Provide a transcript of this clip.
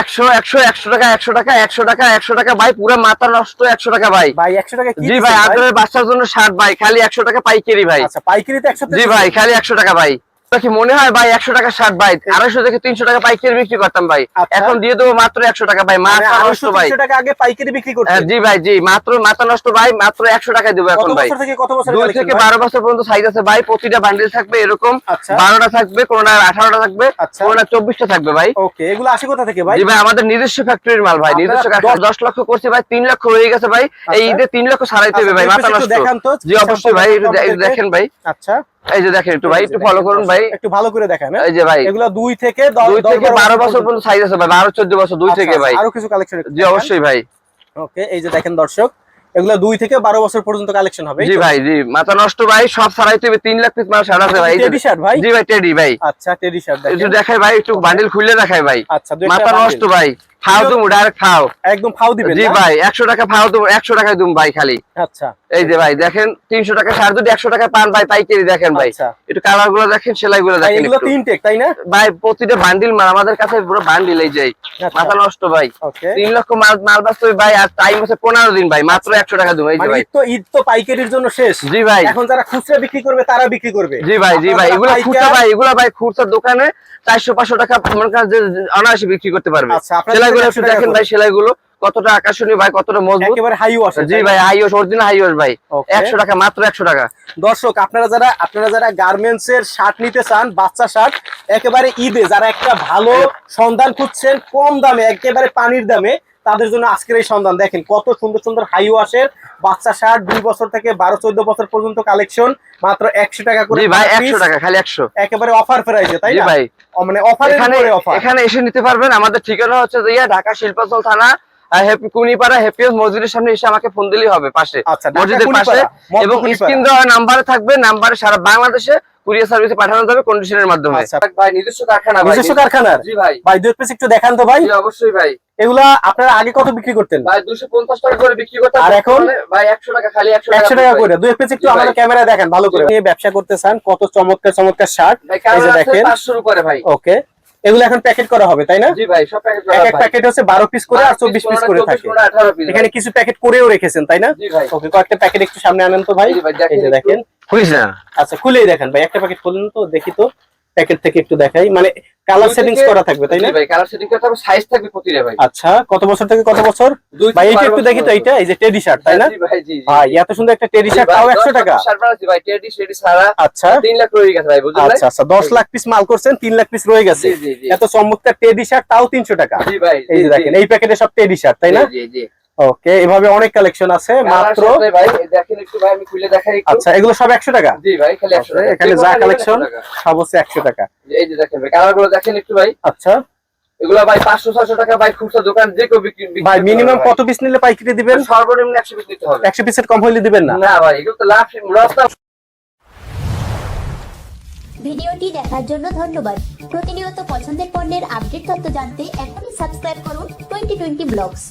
একশো একশো একশো টাকা একশো টাকা একশো টাকা একশো টাকা ভাই পুরো মাথা নষ্ট একশো টাকা ভাই। ভাই একশো টাকা জি ভাই আদরের বাচ্চার জন্য ষাট ভাই খালি একশো টাকা পাইকারি ভাই। আচ্ছা পাইকারিতে একশো জি ভাই খালি একশো টাকা ভাই। কি মনে হয় ভাই একশো টাকা ষাট ভাই? আড়াইশো থেকে তিনশো টাকা পাইকারি বিক্রি করতাম ভাই। আচ্ছা। এখন দিয়ে দেবো মাত্র একশো টাকা ভাই মাথা নষ্ট ভাই। টাকা আগে পাইকারি বিক্রি করতে হ্যাঁ, জি ভাই জি মাত্র মাথা নষ্ট ভাই মাত্র একশো টাকায় দেবো এখন ভাই। দুই থেকে বারো বছর পর্যন্ত সাইজ আছে ভাই প্রতিটা বান্ডিল থাকবে এরকম। আচ্ছা। বারোটা থাকবে কোনটা আঠারোটা থাকবে আচ্ছা। কোনটা চব্বিশটা থাকবে ভাই। ওকে এগুলো আসে কোথা থেকে ভাই? জি ভাই আমাদের নিজস্ব ফ্যাক্টরির মাল ভাই নিজস্ব দশ লক্ষ করছে ভাই তিন লক্ষ হয়ে গেছে ভাই। এই। ঈদে তিন লক্ষ সারাইতে হবে ভাই মাথা নষ্ট। জি অবশ্যই ভাই দেখেন ভাই। আচ্ছা। এই যে দেখেন একটু ভাই একটু ফলো করুন ভাই। একটু ভালো করে দেখান হ্যাঁ? এই যে ভাই। এগুলো দুই থেকে দ- দুই দশ থেকে বারো বছর পর্যন্ত সাইজ আছে ভাই বারো চোদ্দ বছর দুই আচ্ছা, থেকে ভাই। আরও কিছু কালেকশন জি অবশ্যই ভাই। ওকে এই যে দেখেন দর্শক এগুলো দুই থেকে বারো বছর পর্যন্ত কালেকশন হবে জি ভাই জি মাথা নষ্ট ভাই সব সারাইতে হবে তিন লাখ পিস মাল সারা আছে ভাই টেডি শার্ট ভাই? জি ভাই টেডি ভাই। আচ্ছা টেডি শার্ট একটু দেখেন দেখাই ভাই একটু বান্ডিল খুললে দেখাই ভাই। আচ্ছা মাথা নষ্ট ভাই। ফাও তুমি ডাইরেক্ট ফাও। একদম ফাউ দিবেন জি ভাই একশো টাকা ফাও তুমি একশো টাকায় তুমি ভাই খালি। আচ্ছা। এই যে ভাই দেখেন তিনশো টাকা সার যদি একশো টাকা পান ভাই পাইকারি দেখেন ভাই। আচ্ছা। একটু কালারগুলো দেখেন সেলাই গুলো দেখেন এগুলো একটু। তিন টেক তাই না? ভাই প্রতিটা বান্ডিল মাল আমাদের কাছে পুরো বান্ডিল এই যাই আচ্ছা। মাথা নষ্ট ভাই। ওকে। তিন লক্ষ মাল মাল বাস্তবে ভাই আর টাইম আছে পনেরো দিন ভাই মাত্র একশো টাকা দেবো এই যে মানে ভাই। ঈদ তো ঈদ তো পাইকারির জন্য শেষ। জি ভাই। এখন যারা খুচরা বিক্রি করবে তারা বিক্রি করবে। জি ভাই জি ভাই এগুলো খুচরা ভাই এগুলো ভাই খুচরা দোকানে চারশো পাঁচশো টাকা মনে করেন যে অনায়াসে বিক্রি করতে পারবে। আচ্ছা, একটু দেখেন ভাই সেলাই গুলো কতটা আকর্ষণীয় ভাই কতটা মজবুত। একেবারে হাই ওয়াশ জি ভাই ওয়াশ অরিজিনাল হাইওস ভাই। Okay. একশো টাকা মাত্র একশো টাকা। দর্শক আপনারা যারা আপনারা যারা গার্মেন্টস এর শার্ট নিতে চান বাচ্চা শার্ট একেবারে ঈদে যারা একটা ভালো সন্ধান খুঁজছেন কম দামে একেবারে পানির দামে তাদের জন্য আজকের এই সন্ধান। দেখেন কত সুন্দর সুন্দর হাই ওয়াশের বাচ্চা শার্ট দুই বছর থেকে বারো চোদ্দ বছর পর্যন্ত কালেকশন মাত্র একশো টাকা করে ভাই একশো টাকা খালি একশো। একেবারে অফার ফেরাইছে তাই না? ভাই। মানে অফার এখানে এসে নিতে পারবেন। আমাদের ঠিকানা হচ্ছে ঢাকা শিল্পাচল থানা কুনিপাড়া হ্যাপিয়স মসজিদের সামনে এসে আমাকে ফোন দিলেই হবে পাশে। আচ্ছা, মসজিদের পাশে। এবং স্ক্রিন দেওয়া নাম্বারে থাকবে নাম্বারে সারা বাংলাদেশে কুরিয়ার সার্ভিসে পাঠানো যাবে কন্ডিশনের মাধ্যমে। আচ্ছা। ভাই নিজস্ব কারখানা নিজস্ব কারখানার? জি ভাই। ভাই দুই পিস একটু দেখান তো ভাই। অবশ্যই ভাই। এগুলা আপনারা আগে কত বিক্রি করতেন? ভাই দুশো পঞ্চাশ টাকা করে বিক্রি করতে আর এখন? ভাই একশো টাকা খালি একশো একশো টাকা করে। দুই পিস একটু আমাদের ক্যামেরা দেখেন ভালো করে। নিয়ে ব্যবসা করতে চান কত চমৎকার চমৎকার শার্ট। ভাই এই যে দেখেন। উপরে ভাই। ওকে। এগুলো এখন প্যাকেট করা হবে তাই না? জি ভাই সব প্যাকেট এক এক প্যাকেট হচ্ছে বারো পিস করে আর চব্বিশ পিস করে থাকে। এখানে কিছু প্যাকেট করেও রেখেছেন তাই না? জি ভাই। ওকে কয়েকটা প্যাকেট একটু সামনে আনেন তো ভাই। এই যে দেখেন দেখেন। খুলিস না। আচ্ছা খুলেই দেখেন ভাই একটা প্যাকেট খুলেন তো দেখি তো। প্যাকেট থেকে একটু দেখাই। মানে কালার সেটিংস করা থাকবে তাই না? ভাই কালার সেটিং করতে হবে সাইজ থাকবে প্রতিটা ভাই। আচ্ছা কত বছর থেকে কত বছর? ভাই এটা একটু দেখি তো। এইটা এই যে টেডি শার্ট তাই না? ভাই জি। ভাই এত সুন্দর একটা টেডি শার্ট তাও দশ একশো লক্ষ টাকা। শার্ট বানাচ্ছি ভাই, টেডি সেডি সারা। আচ্ছা। তিন লাখ রয়ে গেছে ভাই বুঝলেন ভাই? আচ্ছা আচ্ছা দশ লাখ পিস মাল করছেন তিন লাখ পিস রয়ে গেছে। এত চমৎকার টেডি শার্ট তাও তিনশো টাকা। জি ভাই এই যে দেখেন এই প্যাকেটে সব টেডি শার্ট তাই না? জি, জি। ওকে এভাবে অনেক কালেকশন আছে মাত্র ভাই দেখেন একটু ভাই আমি খুলে দেখাই আচ্ছা এগুলো সব একশো টাকা? জি ভাই খালি 100 টাকা। এখানে যা কালেকশন সব হচ্ছে একশো টাকা। এই যে দেখেন ভাই কালার দেখেন একটু ভাই। আচ্ছা। এগুলো ভাই পাঁচশো ছয়শো টাকা ভাই খুচরা দোকান যে কেউ বিক্রি বিক্রি ভাই মিনিমাম কত পিস নিলে পাইকারি দিবেন? সর্বনিম্ন একশো পিস নিতে হবে। একশো পিসের কম হইলে দিবেন না? না ভাই এগুলো তো লাভ ভিডিওটি দেখার জন্য ধন্যবাদ। প্রতিনিয়ত পছন্দের পণ্যের আপডেট তথ্য জানতে এখনই সাবস্ক্রাইব করুন টোয়েন্টি টোয়েন্টি ব্লগস